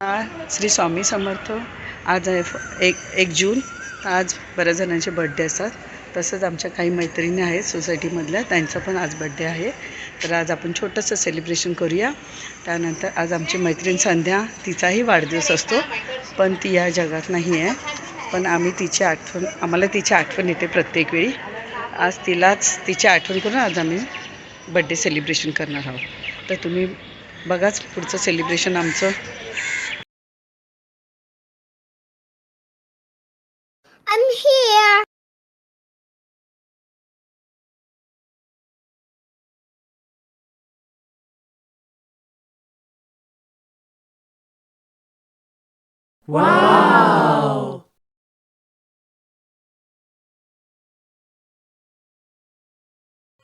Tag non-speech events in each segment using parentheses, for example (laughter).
हा श्री स्वामी समर्थ. आज एक एक जून. आज बऱ्याच जणांचे बड्डे असतात. तसंच आमच्या काही मैत्रिणी आहेत सोसायटीमधल्या त्यांचा पण आज बड्डे आहे. तर आज आपण छोटंसं सेलिब्रेशन करूया. त्यानंतर आज आमची मैत्रीण संध्या तिचाही वाढदिवस असतो. पण ती या जगात नाही आहे पण आम्ही तिची आठवण आम्हाला तिची आठवण येते प्रत्येक वेळी. आज तिलाच तिची आठवण करून आज आम्ही बड्डे सेलिब्रेशन करणार आहोत. तर तुम्ही बघाच पुढचं सेलिब्रेशन आमचं.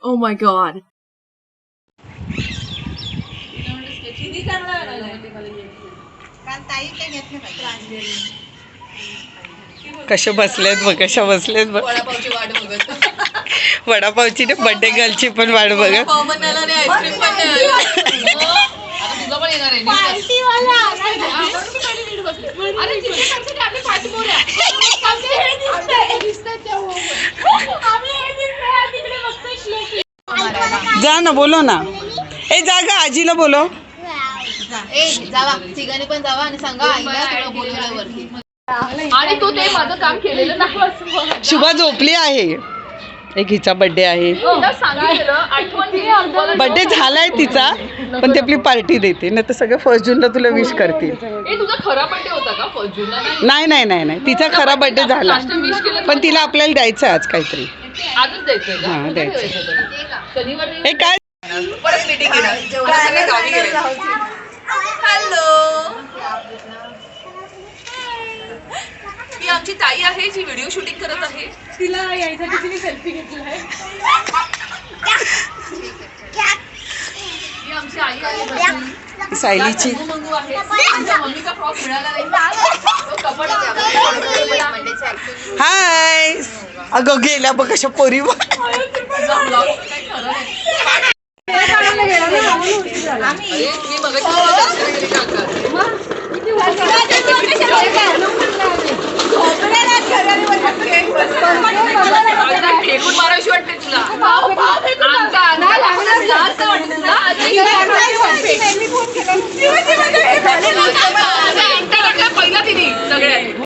Oh my god. कसे बसलेत बघ कशा बसलेत बघ वडापावची वाट बघत वडापावची ना बड्डे गर्लची पण वाट बघत पाव पण नाही आला आणि आईस्क्रीम पण नाही आलं. आता तुझं पण येणार आहे बस. अरे तिच्यासाठी आम्ही पाठीमागूया. जा ना बोलो ना. ए जा ग आजीला बोलो. ए जावा. तिघांनी पण जावा आणि सांगा आईला तुला बोलवलं वरती आणि तू ते माझं काम केलेलं नाही शुभा झोपली आहे. एक हिचा बड्डे आहे. बड्डे झालाय तिचा पण ती आपली पार्टी देते. ना तर सगळं फर्स्ट जूनला तुला विश करतील. ए तुझा खरा बर्थडे होता का फर्स्ट जूनला नाही. नाही नाही नाही नाही. तिचा खरा बड्डे झाला. पण तिला आपल्याला द्यायचं आहे आज काहीतरी. का? हा, हे काय? परत मीटिंग हॅलो ही आमची ताई आहे जी व्हिडिओ शूटिंग करत आहे. तिला यायसाठी तिने सेल्फी ही आमची आई आहे. (laughs) सायलीची. मंगू मंगू आहे आमच्या मम्मीचा फ्रॉक मिळाला नाही. तो कपड (laughs) हाय. अगं गेल्या बघ कशा पोरी बघ. काही खरं नाही अरे, मी बघत होते काका. फेकून मारावीशी वाटते तुला पहिला तिने सगळ्यात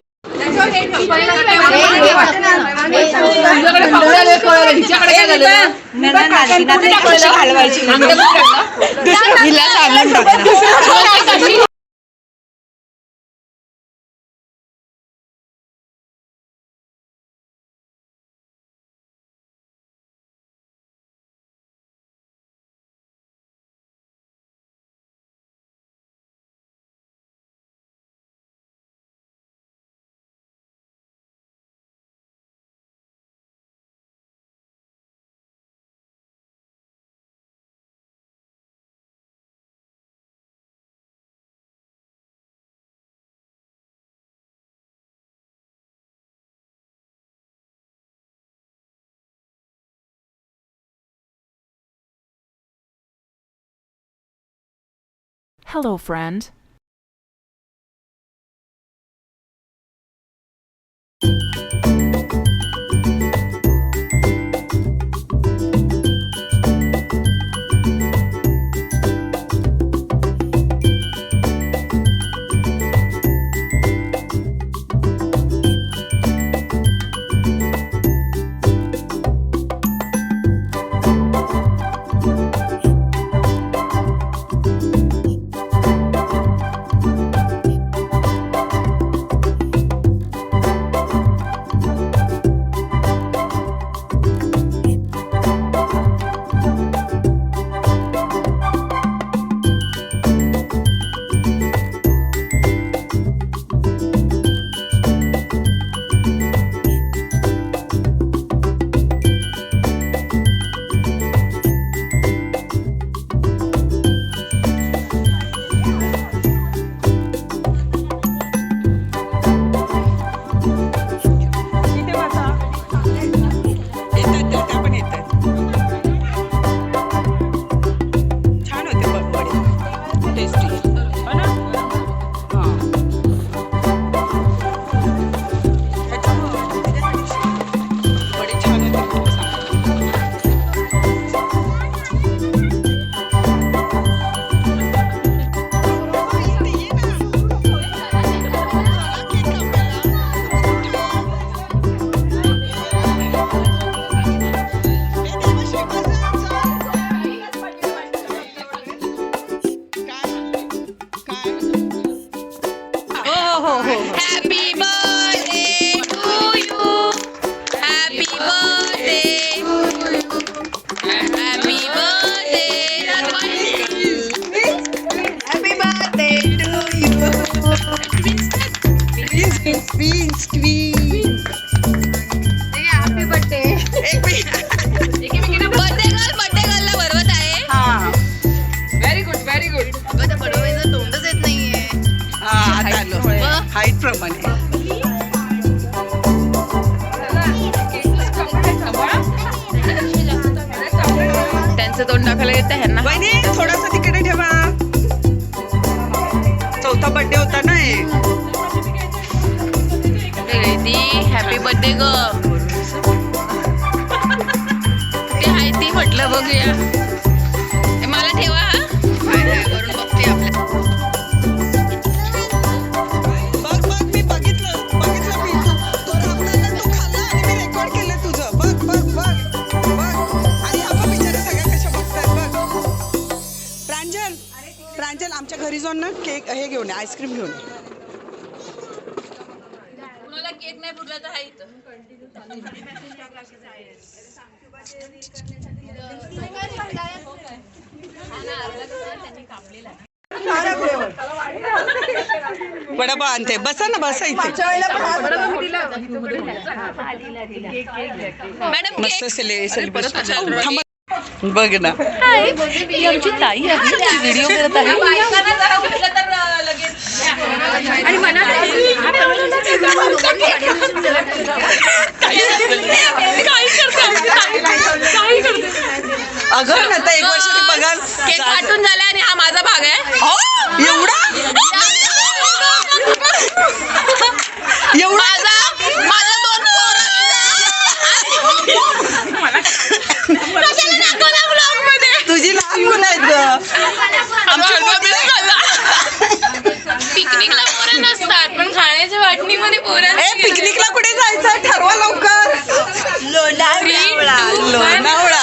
हिच्याकडे काय झालं? अंतर Hello, friend. Jesús. हाईट प्रमाणे त्यांचं तोंड दाखवायला येतं ह्यांना वहिनी थोडासा तिकडे ठेवा. चौथा बर्थडे होता ना ती हॅपी बर्थडे ग. ते आहे ती म्हटलं बघूया. आमच्या घरी जाऊन ना केक हे घेऊन आईस्क्रीम घेऊन कुणाला केक नाही पुरला तर आहे इथं. वडापाव आणते. बसा ना बसा इथे. मॅडम मस्त सेले सेलिब्रेशन बघ ना. आमची ताई आहे. व्हिडिओ करत आहे. अगं आता एक वर्षाने पगार केक वाटून झाला आणि हा माझा भाग आहे हो? एवढा एवढा माझा माझा दोन पोरं. कशाला दाखवला vlog मध्ये? तुझी लहान मुलं आहेत ग आमची मोठी पिकनिकला पण खाण्याच्या वाटणीमध्ये पिकनिकला कुठे जायचं? ठरवा लवकर. लोणावळा. लोणावळा.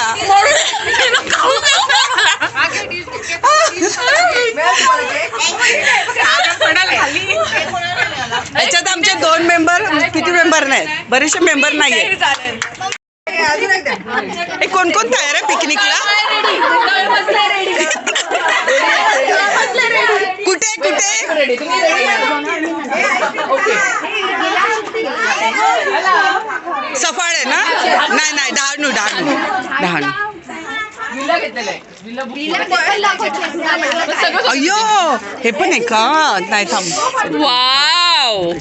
याच्यात आमचे दोन मेंबर किती मेंबर नाहीत? बरेचसे मेंबर नाहीये ए कोण कोण तयार आहे पिकनिकला कुठे कुठे सफाळ आहे ना? नाही नाही डहाणू डहाणू. डहाणू. अय्यो हे पण आहे का? नाही थांब. वाव.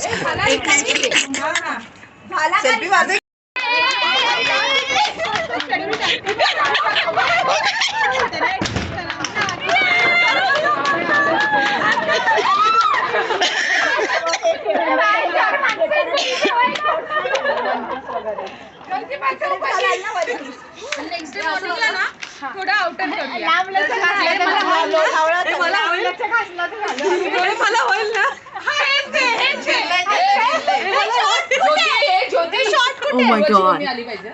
(laughs) ज्योती शॉर्ट कुठे आली पाहिजे